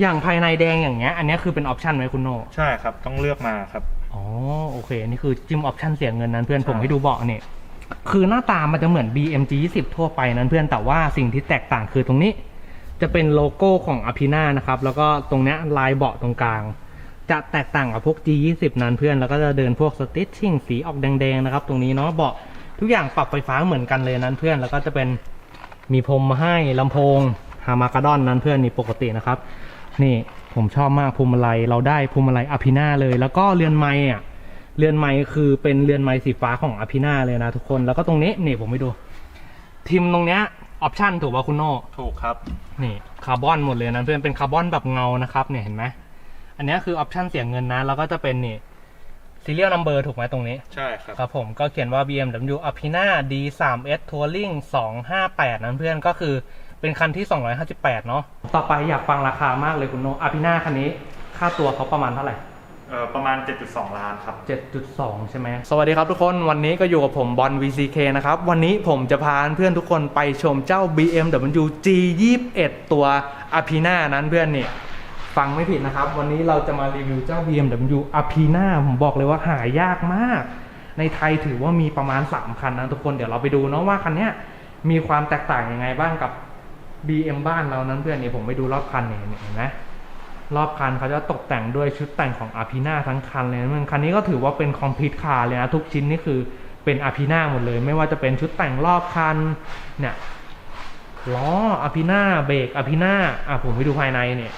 อย่างภายในแดงอย่างเงี้ย อันเนี้ยคือเป็นออปชันไหมคุณโนใช่ครับ ต้องเลือกมาครับ อ๋อโอเคนี่คือจิ้มออปชันเสียเงินนั้นเพื่อนใช่ผมให้ดูเบาะเนี่ยคือหน้าตามันจะเหมือน BMG 20ทั่วไปนั้นเพื่อนแต่ว่าสิ่งที่แตกต่างคือตรงนี้ จะเป็นโลโก้ของอ p ิน่านะครับ แล้วก็ตรงเนี้ยลายเบาะตรงกลาง จะแตกต่างกับพวก G20 นั้นเพื่อนแล้วก็จะเดินพวกสติชชิ่งสีออกแดงๆนะครับ ตรงนี้เนาะเบาะทุกอย่างปรับไฟฟ้าเหมือนกันเลยนั้นเพื่อนแล้วก็จะเป็นมีพรมมาให้ลำโพงฮามากาดอนนั้นเพื่อนนี่ปกตินะครับ นี่ผมชอบมากพวงมาลัยเราได้พวงมาลัยอ p ิน่าเลย แล้วก็เรือนไม้อะเรือนไม้คือเป็นเรือนไม้สีฟ้าของอ p ิน่าเลยนะทุกคนแล้วก็ตรงนี้นี่ผมไปดู ทิมตรงเนี้ยออปชันถูกป่ะคุณโน่ถูกครับนี่คาร์บอนหมดเลยนะเพื่อนเป็นคาร์บอนแบบเงานะครับเนี่ยเห็นไหมอันเนี้ยคือออปชันเสียเงินนะแล้วก็จะเป็นนี่ซีเรียลนัมเบอร์ถูกไหมตรงนี้ ใช่ครับ ครับผมก็เขียนว่า BMW Apina D3S Touring 258 นั้นเพื่อนก็คือ เป็นคันที่ 258 เนาะต่อไปอยากฟังราคามากเลยคุณโน Apina คันนี้ ค่าตัวเขาประมาณเท่าไหร่ เอ่อประมาณ 7.2 ล้านครับ 7.2 ใช่ไหม สวัสดีครับทุกคนวันนี้ก็อยู่กับผมบอล VCK นะครับ วันนี้ผมจะพาเพื่อนทุกคนไปชมเจ้า BMW G21 ตัว Apina นั้นเพื่อนนี่ ฟังไม่ผิดนะครับ วันนี้เราจะมารีวิวเจ้า BMW Apina ผมบอกเลยว่าหายากมาก ในไทยถือว่ามีประมาณ 3 คันนะทุกคนเดี๋ยวเราไปดูเนาะว่าคันเนี้ยมีความแตกต่างยังไงบ้างกับ BM บ้านเรานั้นเพื่อนนี่ผมไปดูรอบคันเนี่ยเห็นไหมรอบคันเขาจะตกแต่งด้วยชุดแต่งของอาพีนาทั้งคันเลยนะมึงคันนี้ก็ถือว่าเป็นคอมพิวต์คาร์เลยนะทุกชิ้นนี่คือเป็นอาพีนาหมดเลย ไม่ว่าจะเป็นชุดแต่งรอบคันเนี่ยล้ออาพีนาเบรกอาพีนาอะผมไปดูภายในเนี่ย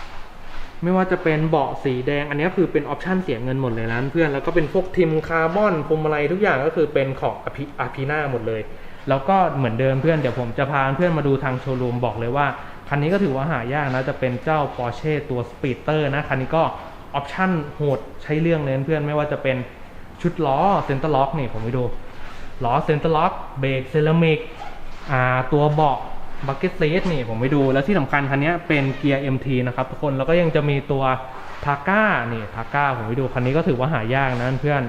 ไม่ว่าจะเป็นเบาะสีแดง อันนี้คือเป็นออปชั่นเสียเงินหมดเลยนะเพื่อนแล้วก็เป็นพวกทิมคาร์บอนพวงมาลัยทุกอย่างก็คือเป็นของอาพีนาหมดเลย แล้วก็เหมือนเดิมเพื่อนเดี๋ยวผมจะพาเพื่อนมาดูทางโชว์รูมบอกเลยว่า คันนี้ก็ถือว่าหายากนะ จะเป็นเจ้า Porsche ตัว Speedster นะ คันนี้ก็ออปชั่นโหดใช้เรื่องเลยเพื่อนไม่ว่าจะเป็นชุดล้อเซนเตอร์ล็อกนี่ผมไปดูล้อเซนเตอร์ล็อกเบรกเซรามิกอ่าตัวเบาะบักเก็ตเซตนี่ผมไปดูแล้วที่สำคัญคันนี้เป็นเกียร์ MT นะครับทุกคนแล้วก็ยังจะมีตัวทาก้านี่ทาก้าผมไปดูคันนี้ก็ถือว่าหายากนะเพื่อน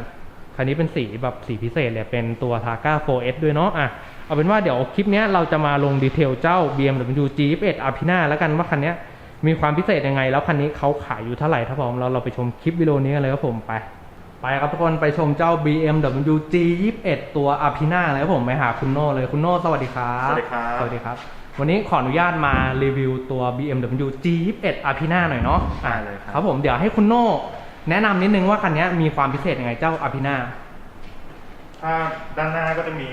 คันนี้เป็นสีแบบสีพิเศษเลยเป็นตัว t a g a 4S ด้วยเนาะอะเอาเป็นว่าเดี๋ยวคลิปเนี้ยเราจะมาลงดีเทลเจ้า BMW G21 Apina แล้วกันว่าคันเนี้ยมีความพิเศษยังไง แล้วคันนี้เขาขายอยู่เท่าไหร่ถ้าพร้อมเราเราไปชมคลิปวิดีโอนี้กันเลยครับผมไป ไปครับทุกคนไปชมเจ้า BMW G21 ตัว Apina เลยครับผมไปหาคุณโน่เลยคุณโน่สวัสดีครับสวัสดีครับสวัสดีครับวันนี้ขออนุญาตมารีวิวตัว BMW G21 Apina หน่อยเนาะอะได้เลยครับครับผมเดี๋ยวให้คุณโน่ แนะนำนิดนึงว่าคันนี้มีความพิเศษยังไงเจ้า Apina ถ้าด้านหน้าก็จะมี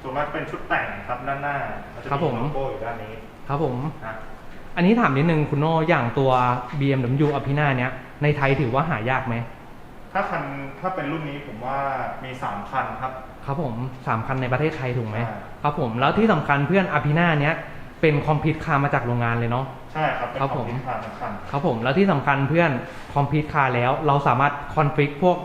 ส่วนมากเป็นชุดแต่งครับด้านหน้าแล้วจะครับผมโลโก้อยู่ด้านนี้ครับผม นะอันนี้ถามนิดนึงคุณโน่อย่างตัว BMW Apina เนี้ยในไทยถือว่าหายากไหมถ้าคันถ้าเป็นรุ่นนี้ผมว่ามี3คันครับ ครับผมสามคันในประเทศไทยถูกไหมใช่ ครับผมแล้วที่สำคัญเพื่อน Apina เนี้ย เป็นคอมพิวต์คาร์มาจากโรงงานเลยเนาะ ใช่ครับเป็นครับของผมพิพาทั้งคันครับผมแล้วที่สำคัญเพื่อนคอมพิวต์คาร์แล้ว เราสามารถคอนฟิกพวก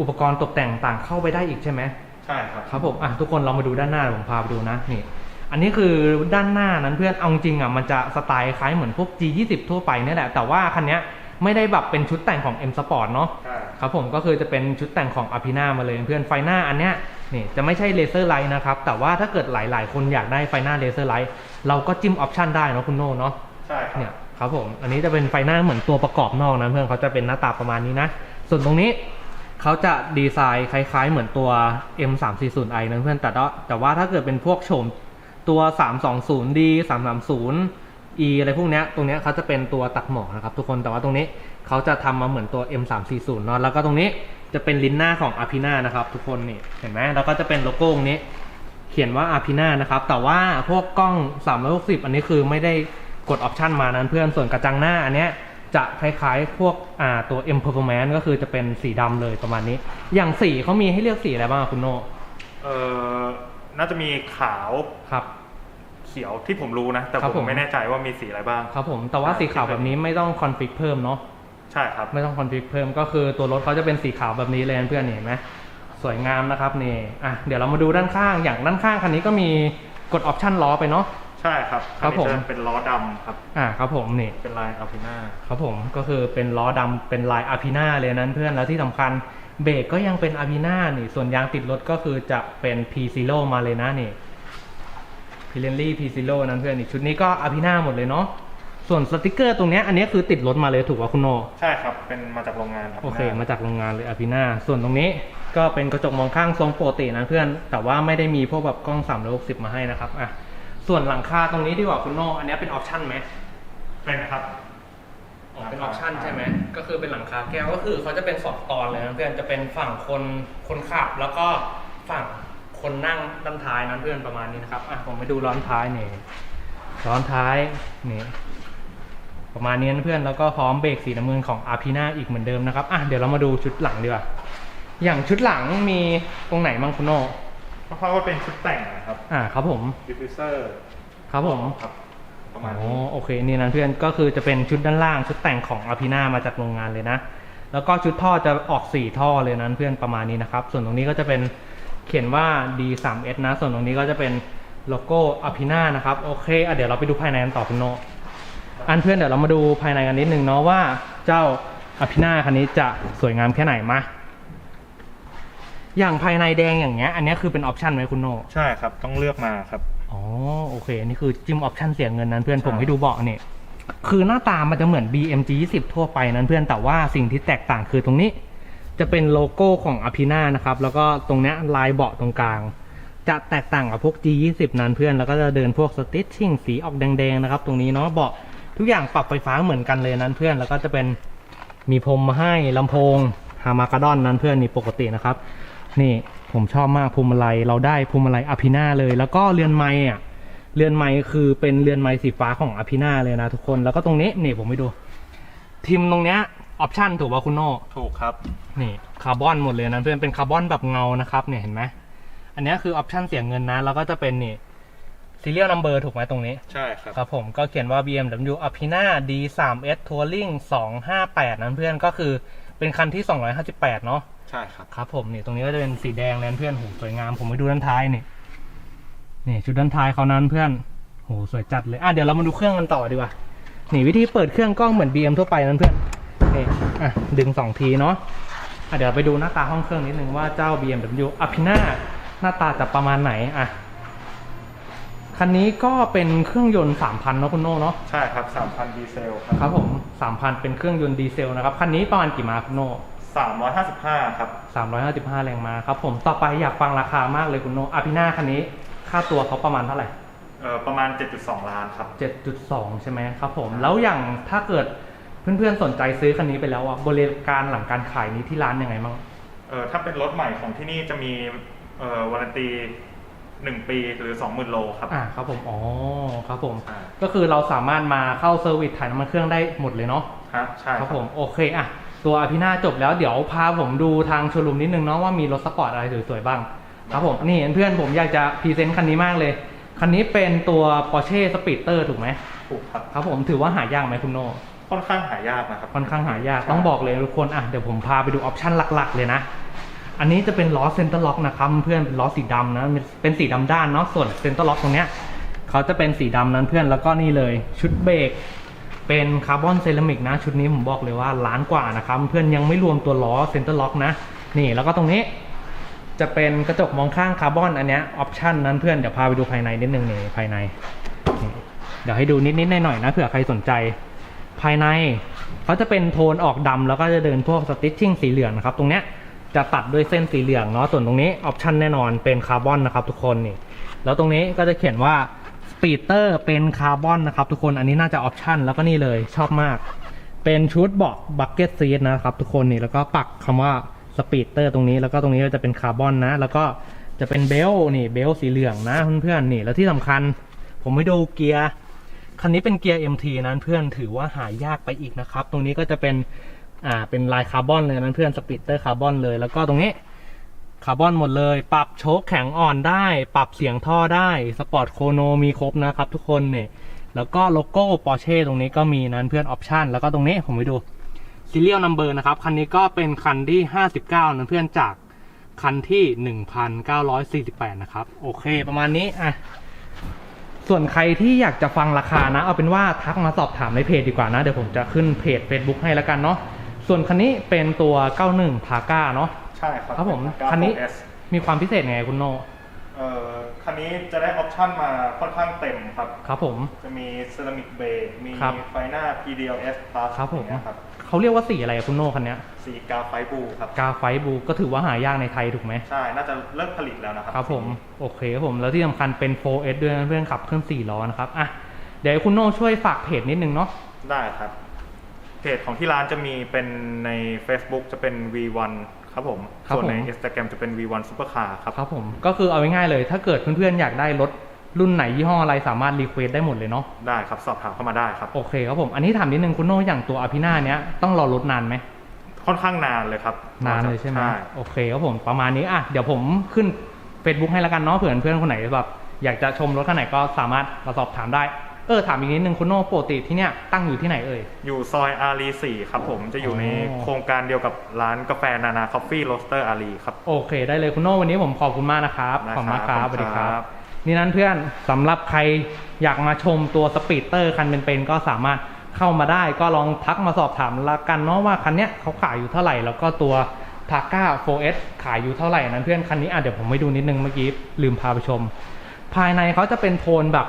อุปกรณ์ตกแต่งต่างเข้าไปได้อีกใช่ไหม ใช่ครับ ครับผมอะทุกคนเรามาดูด้านหน้าเดี๋ยวผมพาไปดูนะนี่ อันนี้คือด้านหน้านั้นเพื่อนเอาจริงอะมันจะสไตล์คล้ายเหมือนพวก G20 ทั่วไปเนี่ยแหละแต่ว่าคันเนี้ยไม่ได้แบบเป็นชุดแต่งของ M Sport เนาะใช่ ครับผมก็คือจะเป็นชุดแต่งของ a p i n a มาเลยเพื่อนไฟหน้าอันเนี้ย นี่จะไม่ใช่เลเซอร์ไลท์นะครับ แต่ว่าถ้าเกิดหลายๆ คนอยากได้ไฟหน้าเลเซอร์ไลท์เราก็จิ้มออปชันได้เนาะคุณโน่เนาะใช่ครับเนี่ยครับผม อันนี้จะเป็นไฟหน้าเหมือนตัวประกอบนอกนะเพื่อนเขาจะเป็นหน้าตาประมาณนี้นะ ส่วนตรงนี้เขาจะดีไซน์คล้าย ๆ เหมือนตัว M340i นะเพื่อนแต่ว่าแต่ว่าถ้าเกิดเป็นพวกโฉมตัว 320D 330 E อะไรพวกเนี้ยตรงเนี้ยเขาจะเป็นตัวตักหมอกนะครับทุกคนแต่ว่าตรงนี้เขาจะทำมาเหมือนตัว M340 เนาะแล้วก็ตรงนี้ จะเป็นลิ้นหน้าของ Apina นะครับทุกคนนี่เห็นไหมแล้วก็จะเป็นโลโก้ตรงนี้ เขียนว่า Apina นะครับ แต่ว่าพวกกล้อง 360 อันนี้คือไม่ได้กดออปชันมานั้นเพื่อนส่วนกระจังหน้าอันเนี้ยจะคล้ายๆพวกอ่าตัว M Performance ก็คือจะเป็นสีดำเลยประมาณนี้ อย่างสีเขามีให้เลือกสีอะไรบ้างอะคุณโนเอ่อน่าจะมีขาวครับ เขียวที่ผมรู้นะ แต่ครับผผมม ไม่แน่ใจว่ามีสีอะไรบ้าง ครับผมแต่ว่าสีขาวแบบนี้ไม่ต้องคอนฟิกเพิ่มเนาะ ใช่ครับ ไม่ต้องคอนฟิกเพิ่มก็คือตัวรถเขาจะเป็นสีขาวแบบนี้เลยนะเพื่อนนี่เห็นไหมสวยงามนะครับนี่อะเดี๋ยวเรามาดูด้านข้างอย่างด้านข้างคันนี้ก็มีกดออปชันล้อไปเนาะใช่ครับครับผมอันนี้จะเป็นล้อดำครับอ่าครับผมนี่เป็นลายอัลพิน่าครับผมก็คือเป็นล้อดำเป็นลายอาพีนาเลยนั้นเพื่อนแล้วที่สำคัญเบรกก็ยังเป็นอาพีนานี่ ส่วนยางติดรถก็คือจะเป็น P Zero มาเลยนะนี่พิเรนลี่ P Zero นั้นเพื่อนนี่ชุดนี้ก็อาพีนาหมดเลยเนาะ ส่วนสติกเกอร์ตรงเนี้ยอันนี้คือติดรถมาเลยถูกป่ะคุณโนใช่ครับ เป็นมาจากโรงงานครับโอเค มาจากโรงงานเลยอาพีนาส่วนตรงนี้ก็เป็นกระจกมองข้างทรงปกตินะเพื่อน แต่ว่าไม่ได้มีพวกแบบกล้อง360มาให้นะครับอะส่วนหลังคาตรงนี้ดีกว่าคุณโนอันนี้เป็นออปชั่นไหมเป็นครับอ๋อเป็นออปชั่นใช่ไหมก็คือเป็นหลังคาแก้วก็คือเขาจะเป็นสองตอนเลยนะเพื่อนจะเป็นฝั่งคนคนขับ แล้วก็ฝั่งคนนั่งด้านท้ายนะเพื่อนประมาณนี้นะครับอะผมไปดูร้อนท้ายนี่ร้อนท้ายนี่ ประมาณนี้นะเพื่อนแล้วก็พร้อมเบรกสีน้ำเงินของอาพีนาอีกเหมือนเดิมนะครับอะเดี๋ยวเรามาดูชุดหลังดีกว่าอย่างชุดหลังมีตรงไหนบ้างคุณโนเพราะว่าเป็นชุดแต่งนะครับอ่าครับผมดิฟฟิวเซอร์ครับผมครับประมาณอ๋อนี้โอเคนี่นะเพื่อนก็คือจะเป็นชุดด้านล่างชุดแต่งของอาพีนามาจากโรงงานเลยนะแล้วก็ชุดท่อจะออกสี่ท่อเลยนะเพื่อนประมาณนี้นะครับ ส่วนตรงนี้ก็จะเป็นเขียนว่า D3S นะ ส่วนตรงนี้ก็จะเป็นโลโก้อาพีนานะครับ โอเคอะเดี๋ยวเราไปดูภายในกันต่อคุณโน อันเพื่อนเดี๋ยวเรามาดูภายในกันนิดนึงเนาะว่าเจ้าอาพีนาคันนี้จะสวยงามแค่ไหนมาอย่างภายในแดงอย่างเงี้ย อันเนี้ยคือเป็นออปชันไหมคุณโนใช่ครับ ต้องเลือกมาครับอ๋อโอเคอันนี้คือจิ้มออปชันเสียเงินนั้นเพื่อนใช่ผมให้ดูเบาะเนี่ยคือหน้าตามันจะเหมือน BMG 20ทั่วไปนั้นเพื่อนแต่ว่าสิ่งที่แตกต่างคือตรงนี้ จะเป็นโลโก้ของอ p ินานะครับ แล้วก็ตรงเนี้ยลายเบาะตรงกลาง จะแตกต่างกับพวก G20 นั้นเพื่อนแล้วก็จะเดินพวกสติ t ชิ่งสีออกแดงๆนะครับ ตรงนี้เนาะเบาะ ทุกอย่างปรับไฟฟ้าเหมือนกันเลยนั้นเพื่อนแล้วก็จะเป็นมีพรมมาให้ลำโพงฮามากาดอนนั้นเพื่อนนี่ปกตินะครับ นี่ผมชอบมากพวงมาลัยเราได้พวงมาลัยอ p ินาเลย แล้วก็เรือนไม้อะเรือนไม้คือเป็นเรือนไม้สีฟ้าของอ p ินาเลยนะทุกคนแล้วก็ตรงนี้นี่ผมไปดู ทิมตรงเนี้ยออปชั่นถูกป่ะคุณโน่ถูกครับนี่คาร์บอนหมดเลยนะเพื่อนเป็นคาร์บอนแบบเงานะครับเนี่ยเห็นไหมอันเนี้ยคือออปชันเสียเงินนะแล้วก็จะเป็นนี่ ซีเรียลนัมเบอร์ถูกไหมตรงนี้ ใช่ครับ ครับผมก็เขียนว่า BMW Apina D3S Touring 258 นั้นเพื่อนก็คือเป็นคันที่ 258 เนาะใช่ครับ ครับผมนี่ตรงนี้ก็จะเป็นสีแดงแล้วเพื่อนโหสวยงามผมไปดูด้านท้ายนี่นี่ชุดด้านท้ายเขานั้นเพื่อนโหสวยจัดเลยอะเดี๋ยวเรามาดูเครื่องกันต่อดีกว่านี่วิธีเปิดเครื่องกล้องเหมือน BM ทั่วไปนั้นเพื่อนนี่อะดึงสองทีเนาะอะเดี๋ยวไปดูหน้าตาห้องเครื่องนิดนึงว่าเจ้า BMW Apina หน้าตาจะประมาณไหนอะ คันนี้ก็เป็นเครื่องยนต์3,000เนาะคุณโน่เนาะใช่ครับ 3,000 ดีเซลครับครับผม3,000 เป็นเครื่องยนต์ดีเซลนะครับ คันนี้ประมาณกี่ม้าคุณโน่355 ครับ 355 แรงม้าครับ ผมต่อไปอยากฟังราคามากเลยคุณโนอาพิน่าคันนี้ค่าตัวเขาประมาณเท่าไหร่เอ่อประมาณ 7.2 ล้านครับ 7.2 ใช่ไหมครับผมแล้วอย่างถ้าเกิดเพื่อนๆสนใจซื้อคันนี้ไปแล้วอะบริการหลังการขายนี้ที่ร้านยังไงบ้างเอ่อถ้าเป็นรถใหม่ของที่นี่จะมีเอ่อวารันตี 1 ปีหรือ 20,000 โลครับ อ่าครับผมอ๋อครับผมใช่ก็คือเราสามารถมาเข้าเซอร์วิสถ่ายน้ำมันเครื่องได้หมดเลยเนาะฮะใช่ครับผมโอเคอะตัวอาพิน่าจบแล้วเดี๋ยวพาผมดูทางโชว์รูมนิดนึงเนาะว่ามีรถสปอร์ตอะไรสวยๆบ้าง ครับผมนี่เพื่อนผมอยากจะพรีเซนต์คันนี้มากเลย คันนี้เป็นตัว Porsche Speedster ถูกไหมถูกครับ ครับผมถือว่าหายากไหมคุณโน ค่อนข้างหายากนะครับ ค่อนข้างหายากใช่ต้องบอกเลยทุกคนอะเดี๋ยวผมพาไปดูออปชันหลัก ๆ เลยนะ อันนี้จะเป็นล้อเซนเตอร์ล็อกนะครับเพื่อนเป็นล้อสีดำนะเป็นสีดำด้านเนาะส่วนเซนเตอร์ล็อกตรงเนี้ยเขาจะเป็นสีดำนั้นเพื่อนแล้วก็นี่เลยชุดเบรกเป็นคาร์บอนเซรามิกนะชุดนี้ผมบอกเลยว่าล้านกว่านะครับเพื่อนยังไม่รวมตัวล้อเซนเตอร์ล็อกนะนี่แล้วก็ตรงนี้จะเป็นกระจกมองข้างคาร์บอนอันเนี้ยออปชันนั้นเพื่อนเดี๋ยวพาไปดูภายในนิดนึงนี่ภายใน เดี๋ยวให้ดูนิดๆหน่อยๆนะเผื่อใครสนใจ ภายในเขาจะเป็นโทนออกดำแล้วก็จะเดินพวกสติ t ชิ่งสีเหลืองนะครับตรงเนี้ย จะตัดด้วยเส้นสีเหลืองเนาะส่วนตรงนี้ออปชันแน่นอนเป็นคาร์บอนนะครับทุกคนนี่แล้วตรงนี้ก็จะเขียนว่าสปีดเตอร์เป็นคาร์บอนนะครับทุกคนอันนี้น่าจะออปชันแล้วก็นี่เลยชอบมาก เป็นชุดเบาะบักเก็ตซีทนะครับทุกคนนี่แล้วก็ปักคำว่าสปีดเตอร์ตรงนี้แล้วก็ตรงนี้ก็จะเป็นคาร์บอนนะ แล้วก็จะเป็นเบลนี่เบลสีเหลืองนะเพื่อนๆนี่แล้วที่สำคัญ ผมไม่ดูเกียร์คันนี้เป็นเกียร์ MT นั้นเพื่อนถือว่าหายากไปอีกนะครับ ตรงนี้ก็จะเป็น อ่าเป็นลายคาร์บอนเลยนั้นเพื่อนสปิตเตอร์คาร์บอนเลย แล้วก็ตรงนี้คาร์บอนหมดเลย ปรับโชคแข็งอ่อนได้ ปรับเสียงท่อได้สปอร์ตโคโนมีครบนะครับทุกคนเนี่ยแล้วก็โลโก้ปอร์เช่ตรงนี้ก็มีนั้นเพื่อนออปชันแล้วก็ตรงนี้ผมไปดูซีเรียลนัมเบอร์นะครับ คันนี้ก็เป็นคันที่ 59นั้นเพื่อนจากคันที่ 1948 นะครับ โอเคประมาณนี้อะส่วนใครที่อยากจะฟังราคานะ เอาเป็นว่าทักมาสอบถามในเพจดีกว่านะ เดี๋ยวผมจะขึ้นเพจ Facebook ให้แล้วกันเนาะ ส่วนคันนี้เป็นตัว 91พาก้าเนาะ ใช่ครับครับผมเป็นคันนี้9 S มีความพิเศษไงคุณโนเอ่อคันนี้จะได้ออปชั่นมาค่อนข้างเต็มครับ ครับผม จะมีเซรามิกเบรกมีครับ ไฟหน้า PDLS Plus ครับผมอย่างเงี้ยครับเขาเรียกว่าสีอะไรอะคุณโน่คันเนี้ยสีกาไฟบูครับ กาไฟบูก็ถือว่าหายากในไทยถูกไหม ใช่ น่าจะเลิกผลิตแล้วนะครับครับผม โอเคครับผม แล้วที่สำคัญเป็น 4S ด้วยนะเพื่อนขับเครื่อง4ล้อนะครับ อะ เดี๋ยวคุณโน่ช่วยฝากเพจนิดนึงเนาะ ได้ครับ เพจของที่ร้านจะมีเป็นใน Facebook จะเป็น V1 ครับผมครับส่วนใน ผม Instagram จะเป็น V1 Supercar ครับครับผมก็คือเอาง่ายๆเลย ถ้าเกิดเพื่อนๆอยากได้รถรุ่นไหนยี่ห้ออะไรสามารถรีเควสได้หมดเลยเนาะได้ครับสอบถามเข้ามาได้ครับ โอเคครับผมอันนี้ถามนิดนึงคุณโน่อย่างตัวอภินาเนี้ยต้องรอรถนานไหม ค่อนข้างนานเลยครับนานเลยใช่ไหมใช่โอเคครับผมประมาณนี้อะเดี๋ยวผมขึ้น Facebook ให้แล้วกันเนาะเผื่อเพื่อนคนไหนแบบอยากจะชมรถคันไหนก็สามารถมาสอบถามได้ เออถามอีกนิดนึงคุณโน่ปกติที่เนี้ยตั้งอยู่ที่ไหนเอ่ย อยู่ซอยอารี4ครับผมจะอยู่ในอ๋อโครงการเดียวกับร้านกาแฟนานาคอฟฟี่โรสเตอร์อารีครับโอเค ได้เลยคุณโน่วันนี้ผมขอบคุณมากนะครับขอบคุณมากครับสวัสดีครัครับบนี่นั้นเพื่อนสำหรับใครอยากมาชมตัวสปีดเตอร์คันเป็นๆก็สามารถเข้ามาได้ก็ลองทักมาสอบถามละกันเนาะว่าคันเนี้ยเขาขายอยู่เท่าไหร่แล้วก็ตัวทาก้า 4S ขายอยู่เท่าไหร่นั้นเพื่อนคันนี้อะเดี๋ยวผมไปดูนิดนึงเมื่อกี้ลืมพาไปชม ภายในเขาจะเป็นโทนแบบ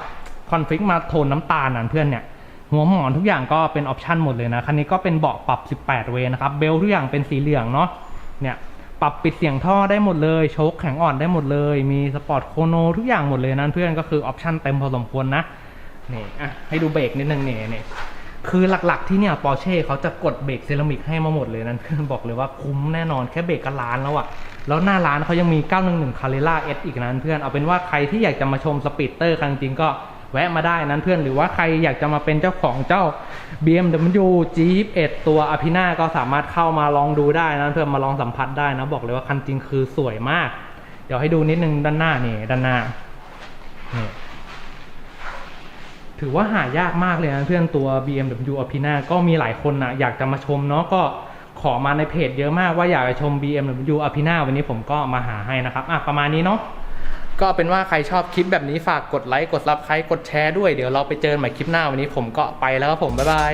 คอนฟิกมาโทนน้ำตาลนั่นเพื่อนเนี่ยหัวหมอนทุกอย่างก็เป็นออปชันหมดเลยนะ คันนี้ก็เป็นเบาะปรับ 18 เวนะครับ เบลทุกอย่างเป็นสีเหลืองเนาะ เนี่ยปรับปิดเสียงท่อได้หมดเลย โชคแข็งอ่อนได้หมดเลย มีสปอร์ตโคโนทุกอย่างหมดเลยนะเพื่อนก็คือออปชันเต็มพอสมควรนะ นี่อะให้ดูเบรกนิดนึงเนี่ยเนี่ยคือหลักๆที่เนี่ยปอร์เช่เขาจะกดเบรกเซรามิกให้มาหมดเลยนั้นเพื่อนบอกเลยว่าคุ้มแน่นอนแค่เบรกก็ล้านแล้วอะแล้วหน้าร้านเขายังมี 911 Carrera S อีกนั้นเพื่อนเอาเป็นว่าใครที่อยากจะมาชมสปีดเตอร์คันจริงก็ แวะมาได้นั้นเพื่อนหรือว่าใครอยากจะมาเป็นเจ้าของเจ้า BMW G21 ตัวอภินาก็สามารถเข้ามาลองดูได้นะเพื่อนมาลองสัมผัสได้นะบอกเลยว่าคันจริงคือสวยมาก เดี๋ยวให้ดูนิดนึงด้านหน้านี่ด้านหน้านี่ถือว่าหายากมากเลยนะเพื่อนตัว BMW a p i n a ก็มีหลายคนนะอยากจะมาชมเนาะก็ขอมาในเพจเยอะมากว่าอยากจะชม BMW a p i n a วันนี้ผมก็มาหาให้นะครับอะประมาณนี้เนาะ ก็เป็นว่าใครชอบคลิปแบบนี้ฝากกดไลค์กดรับใครกดแชร์ด้วยเดี๋ยวเราไปเจอกันใหม่คลิปหน้าวันนี้ผมก็ไปแล้วครับผมบ๊ายบาย